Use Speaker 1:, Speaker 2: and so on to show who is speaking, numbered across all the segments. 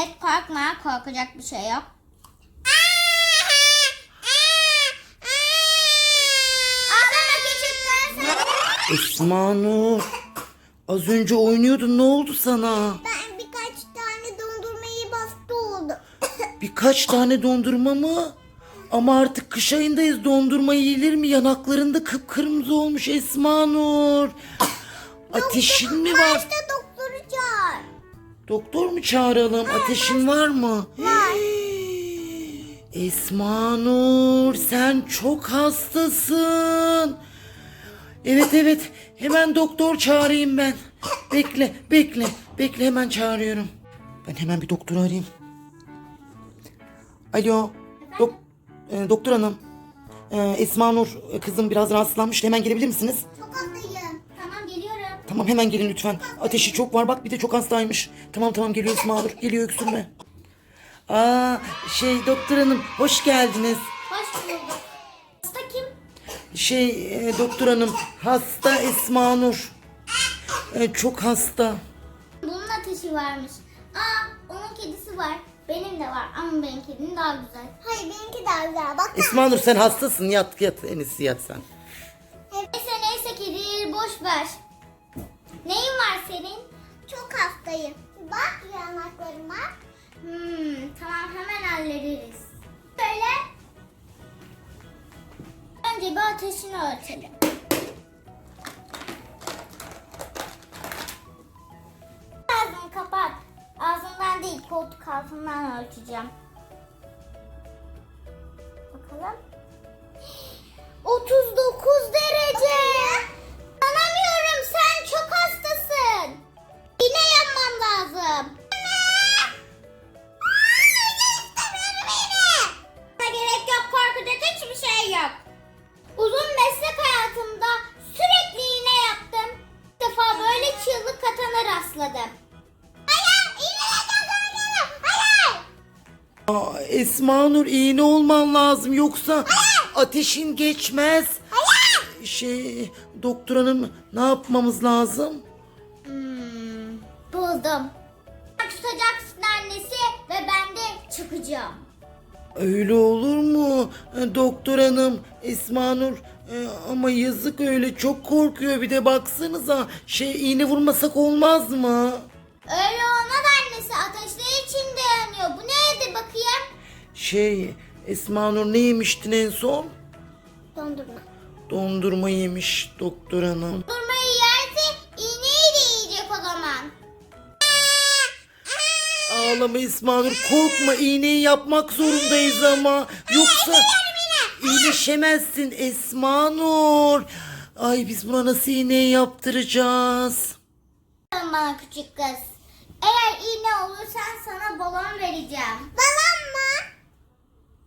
Speaker 1: Evet korkma korkacak bir şey yok.
Speaker 2: Esma Nur. Az önce oynuyordun ne oldu sana?
Speaker 1: Ben birkaç tane dondurmayı bastı oldu.
Speaker 2: Birkaç tane dondurma mı? Ama artık kış ayındayız dondurma yiyilir mi? Yanaklarında kıpkırmızı olmuş Esma Nur. Ateşin mi var?
Speaker 1: Başta.
Speaker 2: Doktor mu çağıralım? Ateşin var mı?
Speaker 1: Var.
Speaker 2: Esma Nur sen çok hastasın. Evet evet hemen doktor çağırayım ben. Bekle bekle bekle hemen çağırıyorum. Ben hemen bir doktoru arayayım. Alo dok e, doktor hanım. E, Esma Nur e, kızım biraz rahatsızlanmış hemen gelebilir misiniz?
Speaker 1: Çok. Tamam
Speaker 2: hemen gelin lütfen. Ateşi çok var bak bir de çok hastaymış. Tamam tamam geliyor Nur. Geliyor öksürme. Aa şey doktor hanım hoş geldiniz.
Speaker 1: Hoş bulduk. Hasta kim?
Speaker 2: Şey e, doktor hanım hasta Esma Nur. E, çok hasta.
Speaker 1: Bunun ateşi varmış. Aa onun kedisi var. Benim de var ama benim kedim daha güzel. Hayır benimki daha güzel. Bak.
Speaker 2: Esma Nur sen hastasın yat yat en iyisi yat sen.
Speaker 1: Neyse neyse kedi boş ver. Çok hastayım. Bak yanaklarıma. Hmm, tamam hemen hallederiz. Böyle. Önce bir ateşini ölçelim. Ağzını kapat. Ağzından değil koltuk altından ölçeceğim. Bakalım. 39 derece. Rastladım. Hayır iğne yapacağım Hayır.
Speaker 2: Aa, Esma Nur iğne olman lazım yoksa ateşin geçmez. Şey doktor hanım ne yapmamız lazım?
Speaker 1: Hmm, buldum. Tutacaksın annesi ve ben de çıkacağım.
Speaker 2: Öyle olur mu? E, Doktor hanım, Esma Nur e, ama yazık öyle çok korkuyor bir de baksanıza şey iğne vurmasak olmaz mı?
Speaker 1: Öyle olmaz annesi ateşler için dayanıyor. Bu neydi bakayım?
Speaker 2: Şey Esma Nur ne yemiştin en son?
Speaker 1: Dondurma.
Speaker 2: Dondurma yemiş doktor hanım.
Speaker 1: Dondurmayı
Speaker 2: Ağlama Nur korkma iğneyi yapmak zorundayız ama yoksa iyileşemezsin Esma Nur. Ay biz buna nasıl iğne yaptıracağız?
Speaker 1: Bana küçük kız. Eğer iğne olursan sana balon vereceğim. Balon mu?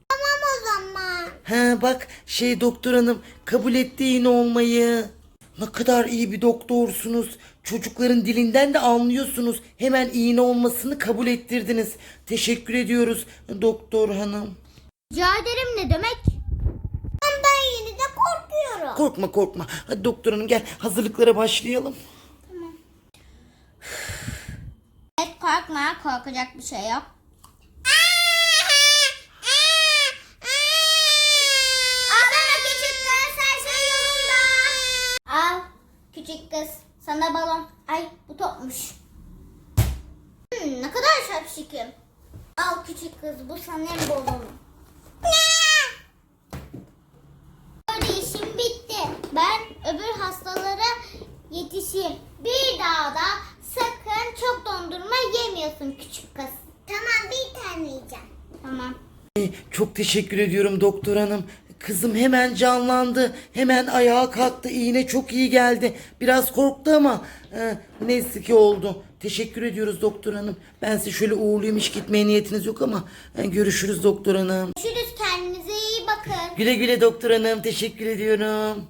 Speaker 1: Tamam o zaman.
Speaker 2: He bak şey doktor hanım kabul etti iğne olmayı. Ne kadar iyi bir doktorsunuz. Çocukların dilinden de anlıyorsunuz. Hemen iğne olmasını kabul ettirdiniz. Teşekkür ediyoruz doktor hanım.
Speaker 1: Rica ederim ne demek? Ben yine de korkuyorum.
Speaker 2: Korkma korkma. Hadi doktor hanım gel hazırlıklara başlayalım.
Speaker 1: Evet korkma korkacak bir şey yok. Ağlama küçük kız her şey yolunda. Al küçük kız sana balon. Ay bu topmuş. Hmm, ne kadar şapşikim. Al küçük kız bu senin balonun. Böyle işim bitti. Ben öbür hastalara yetişeyim. Bir daha da sakın çok dondurma yemiyorsun küçük kız. Tamam bir tane yiyeceğim. Tamam.
Speaker 2: Çok teşekkür ediyorum doktor hanım. Kızım hemen canlandı. Hemen ayağa kalktı. İğne çok iyi geldi. Biraz korktu ama e, neyse ki oldu. Teşekkür ediyoruz doktor hanım. Ben size şöyle uğurlayayım hiç gitmeye niyetiniz yok ama e, görüşürüz doktor hanım.
Speaker 1: Görüşürüz kendinize iyi bakın.
Speaker 2: Güle güle doktor hanım. Teşekkür ediyorum.